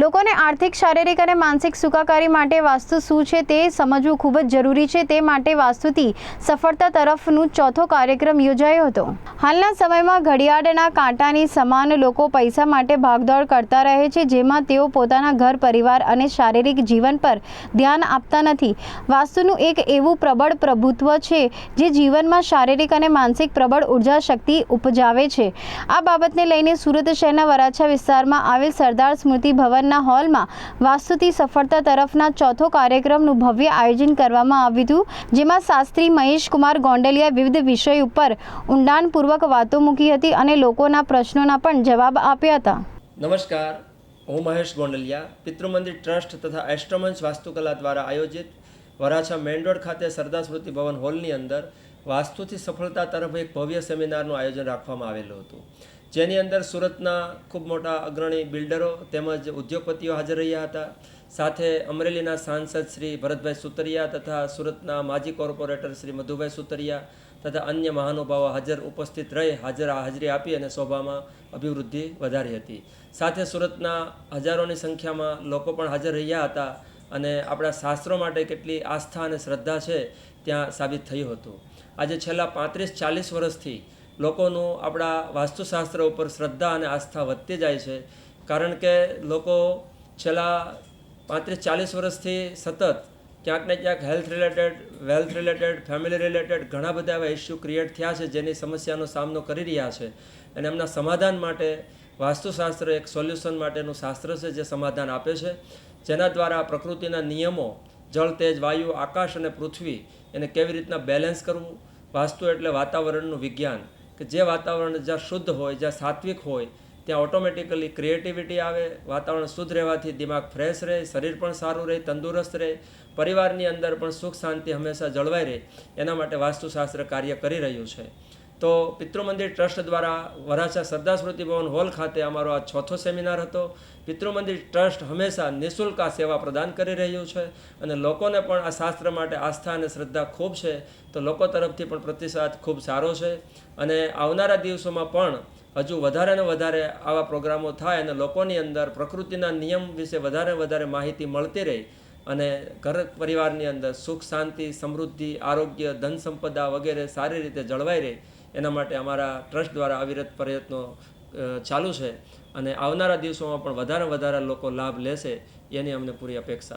લોકોને આર્થિક, શારીરિક અને માનસિક સુખાકારી માટે વાસ્તુ શું છે તે સમજવું ખૂબ જ જરૂરી છે. તે માટે વાસ્તુથી સફળતા તરફનું ચોથો કાર્યક્રમ યોજાયો હતો. હાલના સમયમાં ઘડિયાળના કાંટાની સમાન લોકો પૈસા માટે ભાગદોડ કરતા રહે છે, જેમાં તેઓ પોતાના ઘર, પરિવાર અને શારીરિક જીવન પર ધ્યાન આપતા નથી. વાસ્તુનું એક એવું પ્રબળ પ્રભુત્વ છે, જે જીવનમાં શારીરિક અને માનસિક પ્રબળ ઊર્જા શક્તિ ઉપજાવે છે. આ બાબતને લઈને સુરત શહેરના વરાછા વિસ્તારમાં આવેલ સરદાર સ્મૃતિ ભવનના હોલમાં વાસ્તુતિ સફળતા તરફના ચોથો કાર્યક્રમનું ભવ્ય આયોજન કરવામાં આવ્યું હતું, જેમાં શાસ્ત્રી મહેશ કુમાર ગોંડલિયા વિવિધ વિષય ઉપર ઊંડાણપૂર્વક વાતો મૂકી હતી અને લોકોના પ્રશ્નોના પણ જવાબ આપ્યા હતા. નમસ્કાર, હું મહેશ ગોંડલિયા, પિતૃમંદિર ટ્રસ્ટ તથા એસ્ટ્રોમંચ વાસ્તુકલા દ્વારા આયોજિત વરાછા મેઇન રોડ ખાતે સરદાર સ્મૃતિ ભવન હોલની અંદર વાસ્તુથી સફળતા તરફ એક ભવ્ય સેમિનારનું આયોજન રાખવામાં આવેલું હતું. જેની અંદર સુરતના ખૂબ મોટા અગ્રણી બિલ્ડરો તેમજ ઉદ્યોગપતિઓ હાજર રહ્યા હતા. સાથે અમરેલીના સાંસદ શ્રી ભરતભાઈ સુતરિયા તથા સુરતના માજી કોર્પોરેટર શ્રી મધુભાઈ સુતરિયા તથા અન્ય મહાનુભાવો હાજર ઉપસ્થિત રહી હાજર હાજરી આપી અને શોભામાં અભિવૃદ્ધિ વધારી હતી. સાથે સુરતના હજારોની સંખ્યામાં લોકો પણ હાજર રહ્યા હતા. અને આપણા શાસ્ત્રો માટે કેટલી આસ્થા અને શ્રદ્ધા છે ત્યાં સાબિત થયું હતું. આજે છેલ્લા પાંત્રીસ ચાલીસ વર્ષથી લોકોનું આપણા વાસ્તુશાસ્ત્ર ઉપર શ્રદ્ધા અને આસ્થા વધતી જાય છે. કારણ કે લોકો છેલ્લા પાંત્રીસ ચાલીસ વર્ષથી સતત ક્યાંક ને ક્યાંક health related wealth related family related ઘણા બધા એવા ઇસ્યુ ક્રિએટ થયા છે જેની સમસ્યાનો સામનો કરી રહ્યા છે. અને એમના સમાધાન માટે વાસ્તુશાસ્ત્ર એક સોલ્યુશન માટેનું શાસ્ત્ર છે જે સમાધાન આપે છે. જેના દ્વારા પ્રકૃતિના નિયમો, જળ, તેજ, વાયુ, આકાશ અને પૃથ્વી એને કેવી રીતના બેલેન્સ કરવું? વાસ્તુ એટલે વાતાવરણનું વિજ્ઞાન, કે જે વાતાવરણ જ્યાં શુદ્ધ હોય, જ્યાં સાત્વિક હોય ત્યાં ઓટોમેટિકલી ક્રિએટિવિટી આવે, વાતાવરણ શુદ્ધ રહેવાથી દિમાગ ફ્રેશ રહે, શરીર પણ સારું રહે, તંદુરસ્ત રહે, પરિવારની અંદર પણ સુખ શાંતિ હંમેશા જળવાઈ રહે. એના માટે વાસ્તુશાસ્ત્ર કાર્ય કરી રહ્યું છે. તો પિતૃમંદિર ટ્રસ્ટ દ્વારા વરાછા સરદાર સ્મૃતિ ભવન હોલ ખાતે અમારો આ ચોથો સેમિનાર હતો. પિતૃમંદિર ટ્રસ્ટ હંમેશા નિઃશુલ્ક આ સેવા પ્રદાન કરી રહ્યું છે અને લોકોને પણ આ શાસ્ત્ર માટે આસ્થા અને શ્રદ્ધા ખૂબ છે. તો લોકો તરફથી પણ પ્રતિસાદ ખૂબ સારો છે અને આવનારા દિવસોમાં પણ હજુ વધારે ને વધારે આવા પ્રોગ્રામો થાય અને લોકોની અંદર પ્રકૃતિના નિયમ વિશે વધારે વધારે માહિતી મળતી રહે અને ઘર પરિવારની અંદર સુખ, શાંતિ, સમૃદ્ધિ, આરોગ્ય, ધન સંપદા વગેરે સારી રીતે જળવાઈ રહે એના માટે અમારા ટ્રસ્ટ દ્વારા અવિરત પ્રયત્નો ચાલુ છે. અને આવનારા દિવસોમાં પણ વધારે વધારે લોકો લાભ લેશે, એની અમને પૂરી અપેક્ષા